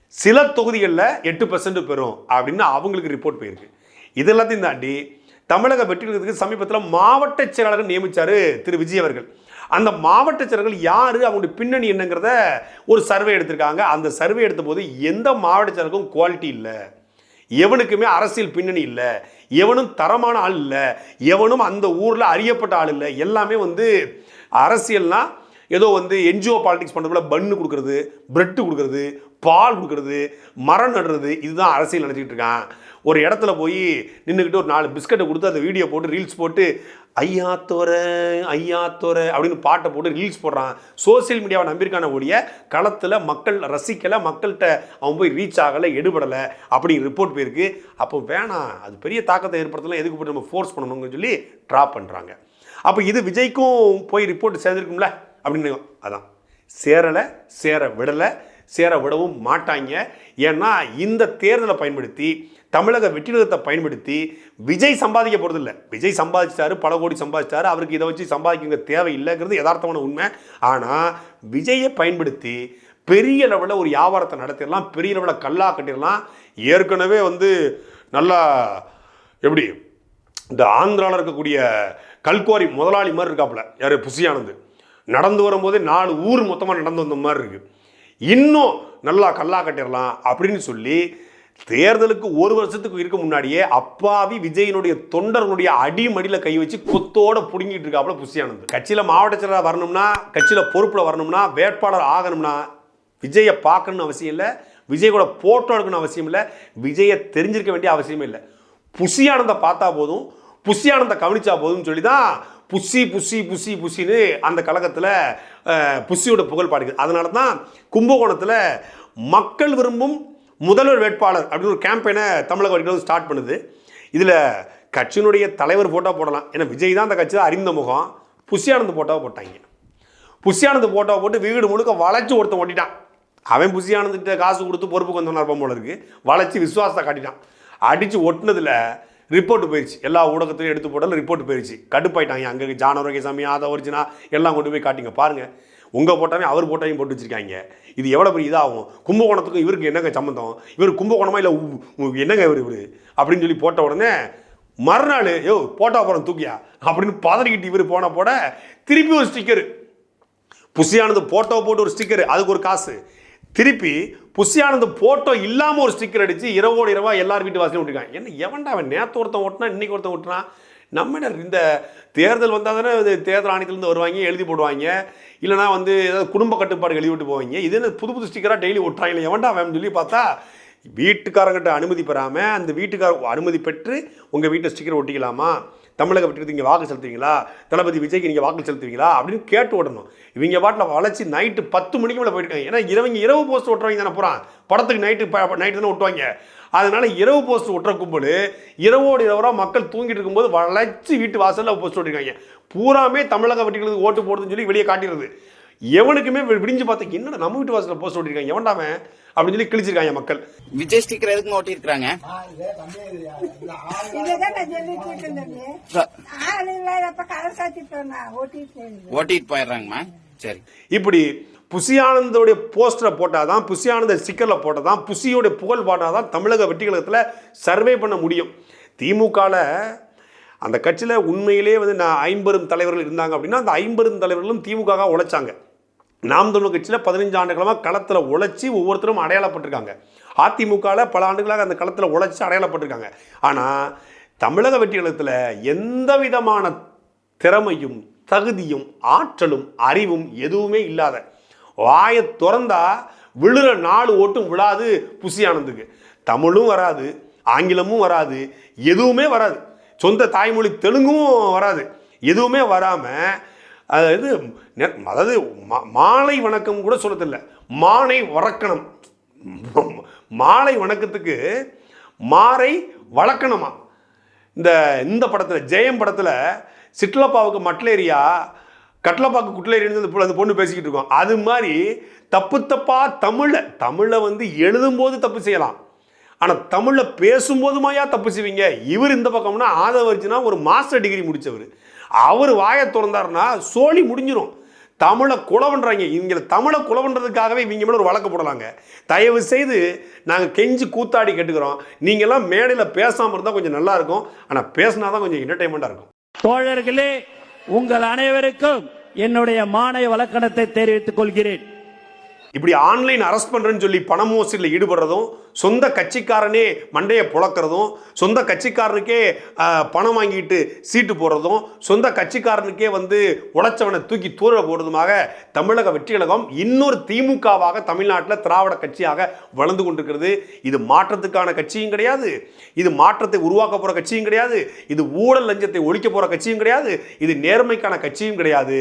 சில தொகுதிகளில் எட்டு பர்சன்ட் பெறும் அப்படின்னு அவங்களுக்கு ரிப்போர்ட் போயிருக்கு. இது எல்லாத்தையும் தாண்டி தமிழக வெற்றிகளுக்கு சமீபத்தில் மாவட்ட செயலாளர் நியமிச்சாரு திரு. விஜய் அவர்கள். அந்த மாவட்ட செயலர்கள் யார்? அவங்களுடைய பின்னணி என்னங்கிறத ஒரு சர்வே எடுத்திருக்காங்க. அந்த சர்வே எடுத்த போது எந்த மாவட்ட செயலருக்கும் குவாலிட்டி இல்லை. எவனுக்குமே அரசியல் பின்னணி இல்லை. எவனும் தரமான ஆள் இல்லை எவனும் அந்த ஊரில் அறியப்பட்ட ஆள் இல்லை. எல்லாமே வந்து அரசியல்னால் ஏதோ வந்து என்ஜிஓ பாலிடிக்ஸ் பண்ணுறதுல பன்னு கொடுக்குறது பிரெட்டு கொடுக்குறது பால் கொடுக்குறது மரம் நடுறது இதுதான் அரசியல் நினச்சிக்கிட்டு இருக்கான். ஒரு இடத்துல போய் நின்றுக்கிட்டு ஒரு நாலு பிஸ்கட்டை கொடுத்து அந்த வீடியோ போட்டு ரீல்ஸ் போட்டு ஐயா தோற ஐயா தோற அப்படின்னு பாட்டை போட்டு ரீல்ஸ் போடுறான். சோசியல் மீடியாவை நம்பியிருக்கான ஒழிய களத்தில் மக்கள் ரசிக்கலை மக்கள்கிட்ட அவன் போய் ரீச் ஆகலை எடுபடலை அப்படின்னு ரிப்போர்ட் போயிருக்கு. அப்போ வேணாம் அது பெரிய தாக்கத்தை ஏற்படுத்தலாம் எதுக்கு போட்டு நம்ம ஃபோர்ஸ் பண்ணணும்னு சொல்லி ட்ராப் பண்ணுறாங்க அப்போ இது விஜய்க்கும் போய் ரிப்போர்ட் சேர்ந்துருக்கும்ல? அப்படின்னு அதான். சேரலை சேர விடலை சேர விடவும் மாட்டாங்க. ஏன்னா இந்த தேர்தலை பயன்படுத்தி தமிழக வெற்றிடத்தை பயன்படுத்தி விஜய் சம்பாதிக்க போகிறதில்ல விஜய் சம்பாதிச்சாரு பல கோடி சம்பாதிச்சாரு அவருக்கு இதை வச்சு சம்பாதிக்க தேவையில்லைங்கிறது யதார்த்தமான உண்மை. ஆனால் விஜயை பயன்படுத்தி பெரிய லெவலில் ஒரு வியாபாரத்தை நடத்திடலாம் பெரிய லெவலில் கல்லா கட்டிடலாம். ஏற்கனவே வந்து நல்லா எப்படி இந்த ஆந்திராவில் இருக்கக்கூடிய கல்குவாரி முதலாளி மாதிரி இருக்காப்புல. யார்? புசியானது நடந்து வரும்போதே நாலு ஊர் மொத்தமாக நடந்து வந்த மாதிரி இருக்குது இன்னும் நல்லா கல்லா கட்டிடலாம் அப்படின்னு சொல்லி தேர்தலுக்கு ஒரு வருஷத்துக்கு இருக்க முன்னாடியே அப்பாவி விஜயனுடைய தொண்டர்களுடைய அடிமடியில் கை வச்சு கொத்தோட புடுங்கிட்டு இருக்காப்புல புசியானது கட்சியில் மாவட்ட செயலராக வரணும்னா கட்சியில் பொறுப்பில் வரணும்னா வேட்பாளர் ஆகணும்னா விஜயை பார்க்கணும்னு அவசியம் இல்லை விஜய் கூட போட்டோ எடுக்கணும் அவசியம் இல்லை விஜயை தெரிஞ்சிருக்க வேண்டிய அவசியமே இல்லை. புஷியானந்தை பார்த்தா போதும் புஷியானந்தை கவனிச்சா போதும்னு சொல்லி தான் புஷி புஷி புஷி புசின்னு அந்த கழகத்தில் புஷியோட புகழ் பாடுகிறது அதனால தான் கும்பகோணத்தில் மக்கள் விரும்பும் முதல்வர் வேட்பாளர் அப்படின்னு ஒரு கேம்பெயினை தமிழக வரைக்கும் ஸ்டார்ட் பண்ணுது. இதில் கட்சியினுடைய தலைவர் ஃபோட்டோ போடலாம். ஏன்னா விஜய் தான் அந்த கட்சியில் அறிந்த முகம். புஷியானந்த் ஃபோட்டோவை போட்டாங்க. புஷியானந்த் ஃபோட்டோவை போட்டு வீடு முழுக்க வளைச்சு ஒருத்தன் ஓட்டிட்டான். அவன் புசியானந்துட்ட காசு கொடுத்து பொறுப்புக்கு வந்தவனா இருப்பான் போல இருக்கு. வளைச்சு விசுவாசத்தை காட்டிட்டான். அடித்து ஒட்டினதில் ரிப்போர்ட் போயிடுச்சு எல்லா ஊடகத்திலையும் எடுத்து போட்டாலும் ரிப்போர்ட் போயிடுச்சு கடுப்பாயிட்டாங்க. அங்கே ஜானவரகை சாமி ஆதா ஒரிஜினா எல்லாம் கொண்டு போய் காட்டிங்க. பாருங்கள் உங்கள் போட்டாவே அவர் போட்டாவையும் போட்டு வச்சுருக்காங்க. இது எவ்வளோ பெரிய இதாகும்? கும்பகோணத்துக்கும் இவருக்கு என்னங்க சம்மந்தம் இவர் கும்பகோணமா இல்லை என்னங்க இவர் இவர்? அப்படின்னு சொல்லி போட்ட உடனே மறுநாள் யோ போட்டா போகிறோம் தூக்கியா? அப்படின்னு பதறிக்கிட்டு இவர் போன போட திருப்பி ஒரு ஸ்டிக்கர் புசியானது போட்டோ போட்டு ஒரு ஸ்டிக்கர் அதுக்கு ஒரு காசு. திருப்பி புசியானது போட்டோ இல்லாமல் ஒரு ஸ்டிக்கர் அடித்து இரவோடு இரவா எல்லார் வீட்டு வாசலையும் விட்டுருக்காங்க. என்ன எவன்டா அவன் நேற்று ஒருத்தன் ஓட்டினா இன்னைக்கு ஒருத்தன் ஓட்டினா? நம்ம என்ன இந்த தேர்தல் வந்தால் தானே இது தேர்தல் ஆணையத்துலேருந்து வருவாங்க எழுதி போடுவாங்க. இல்லைனா வந்து ஏதாவது குடும்ப கட்டுப்பாடு எழுதி விட்டு போவாங்க. இது என்ன புது புது ஸ்டிக்கராக டெய்லி ஒட்டுறாங்க எவன்டா அவன் சொல்லி பார்த்தா வீட்டுக்காரங்கிட்ட அனுமதி பெறாமல் அந்த வீட்டுக்கார அனுமதி பெற்று உங்கள் வீட்டை ஸ்டிக்கர் ஒட்டிக்கலாமா? தமிழக வெற்றி இங்கே வாக்கு செலுத்துவீங்களா? தளபதி விஜய்க்கு நீங்கள் வாக்கு செலுத்துவீங்களா? அப்படின்னு கேட்டு விடணும் இவங்க பாட்டில் வளைச்சி நைட்டு பத்து மணிக்கு மேலே போயிருக்காங்க ஏன்னா இரவு இரவு போஸ்ட் ஓட்டுறவங்க தானே போகிறான் படத்துக்கு நைட்டு நைட்டு தானே ஒட்டுவாங்க. அதனால் இரவு போஸ்ட் ஒட்டுற கும்பல் இரவோடு இரவராக மக்கள் தூங்கிட்டு இருக்கும்போது வளைச்சி வீட்டு வாசலில் போஸ்ட் ஓட்டிருக்காங்க பூராமே தமிழக வெற்றிகளுக்கு ஓட்டு போடுறதுன்னு சொல்லி வெளியே காட்டிடுது. எவனுக்குமே விடிஞ்சு பார்த்தா என்னடா நம்ம வீட்டு வாசலில் போஸ்ட் ஓட்டிருக்காங்க எவன்டாமே அப்படின்னு சொல்லி கிழிச்சிருக்காங்க மக்கள். விஜய் ஸ்டிக்கர் எதுக்கு ஓட்டி நான் ஓட்டிட்டு ஓட்டிட்டு போயிடுறாங்கம்மா. சரி. இப்படி புசியானந்தோடைய போஸ்டரை போட்டால் தான் புசியானந்த ஸ்டிக்கரில் போட்டால் தான் புசியோடைய புகழ் பாட்டால் தான் தமிழக வெற்றி கழகத்தில் சர்வே பண்ண முடியும். திமுகவில் அந்த கட்சியில் உண்மையிலே வந்து நான் ஐம்பெரும் தலைவர்கள் இருந்தாங்க அப்படின்னா அந்த ஐம்பெரும் தலைவர்களும் திமுக உழைச்சாங்க. நாம் தமிழ் கட்சியில் பதினஞ்சு ஆண்டுகளமாக களத்தில் உழைச்சி ஒவ்வொருத்தரும் அடையாளப்பட்டிருக்காங்க. அதிமுகவில் பல ஆண்டுகளாக அந்த களத்தில் உழைச்சி அடையாளப்பட்டிருக்காங்க. ஆனால் தமிழக வெற்றி கழகத்தில் எந்த விதமான திறமையும் தகுதியும் ஆற்றலும் அறிவும் எதுவுமே இல்லாத வாயை திறந்தா விழுற நாலு ஓட்டும் விழாது புசி தமிழும் வராது ஆங்கிலமும் வராது எதுவுமே வராது. சொந்த தாய்மொழி தெலுங்கும் வராது. எதுவுமே வராமல் அதாவது நெ- அதாவது மா- மாலை வணக்கம் கூட சொல்லதில்லை. மானை வறக்கணும். மாலை வணக்கத்துக்கு மாறை வளர்க்கணுமா? இந்த இந்த படத்தில் ஜெயம் படத்தில் சிட்லப்பாவுக்கு மட்லேரியா கட்லப்பாக்கு குட்லேரின்னு அந்த அந்த பொண்ணு பேசிக்கிட்டு இருக்கோம். அது மாதிரி தப்பு தப்பாக தமிழை தமிழை வந்து எழுதும்போது தப்பு செய்யலாம். ஆனால் தமிழில் பேசும்போதுமாயா தப்பு செய்வீங்க? இவர் இந்த பக்கம்னா ஆதவர்ஜினா ஒரு மாஸ்டர் டிகிரி முடித்தவர் அவர் வாயை திறந்தாருன்னா சோழி முடிஞ்சிடும் தமிழை கொலை பண்ணுறாங்க இங்கே தமிழை கொலை பண்ணுறதுக்காகவே இவங்க மேலே ஒரு வழக்கு போடலாங்க. தயவு செய்து நாங்கள் கெஞ்சி கூத்தாடி கேட்டுக்கிறோம். நீங்கள்லாம் மேடையில் பேசாமல் இருந்தால் கொஞ்சம் நல்லா இருக்கும். ஆனால் பேசினா தான் கொஞ்சம் என்டர்டைன்மெண்ட்டாக இருக்கும். தோழர்களே உங்கள் அனைவருக்கும் என்னுடைய மானை வழக்கணத்தை தெரிவித்துக் கொள்கிறேன். இப்படி ஆன்லைன் அரெஸ்ட் பண்ணுறேன்னு சொல்லி பண மோசடியில் ஈடுபடுறதும் சொந்த கட்சிக்காரனே மண்டையை புழக்கிறதும் சொந்த கட்சிக்காரனுக்கே பணம் வாங்கிட்டு சீட்டு போடுறதும் சொந்த கட்சிக்காரனுக்கே வந்து உழைச்சவனை தூக்கி தூர போடுறதுமாக தமிழக வெற்றி கழகம் இன்னொரு திமுகவாக தமிழ்நாட்டில் திராவிட கட்சியாக வளர்ந்து கொண்டிருக்கிறது. இது மாற்றத்துக்கான கட்சியும் கிடையாது. இது மாற்றத்தை உருவாக்க போகிற கட்சியும் கிடையாது. இது ஊழல் லஞ்சத்தை ஒழிக்க போகிற கட்சியும் கிடையாது. இது நேர்மைக்கான கட்சியும் கிடையாது.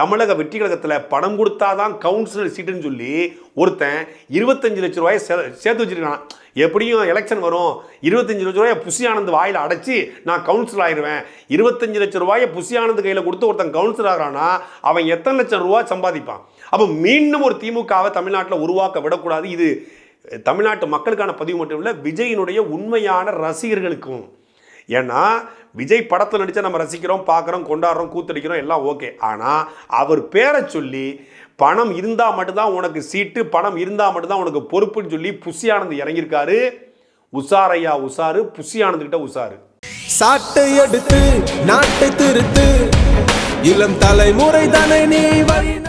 தமிழக வெற்றி கழகத்தில் பணம் கொடுத்தாதான் கவுன்சிலர் சீட்டுன்னு சொல்லி ஒருத்தன் இருபத்தஞ்சு லட்ச ரூபாயை சே- சேர்த்து வச்சிருக்கான். எப்படியும் எலெக்ஷன் வரும். இருபத்தஞ்சு லட்ச ரூபாயை புசி ஆனந்த் வாயில் அடைச்சி நான் கவுன்சில் ஆயிடுவேன். இருபத்தஞ்சு லட்ச ரூபாயை புசி ஆனந்த் கையில் கொடுத்து ஒருத்தன் கவுன்சில் ஆகிறானா அவன் எத்தனை லட்சம் ரூபாய் சம்பாதிப்பான்? அப்போ மீண்டும் ஒரு திமுகவை தமிழ்நாட்டில் உருவாக்க விடக்கூடாது. இது தமிழ்நாட்டு மக்களுக்கான பதிவு மட்டும் இல்லை விஜயினுடைய உண்மையான ரசிகர்களுக்கும். ஏன்னா விஜய் படத்தில் நடித்தா நம்ம ரசிக்கிறோம் பார்க்குறோம் கொண்டாடுறோம் கூத்தடிக்கிறோம் எல்லாம் ஓகே ஆனால் அவர் பேரை சொல்லி பணம் இருந்தால் மட்டும்தான் உனக்கு சீட்டு பணம் இருந்தால் மட்டும்தான் உனக்கு பொறுப்புன்னு சொல்லி புசி இறங்கியிருக்காரு. உசாரையா உசாரு புசி உசாரு சாட்டை எடுத்து நாட்டை திருத்து. இளம் தலைமுறை தானே நீ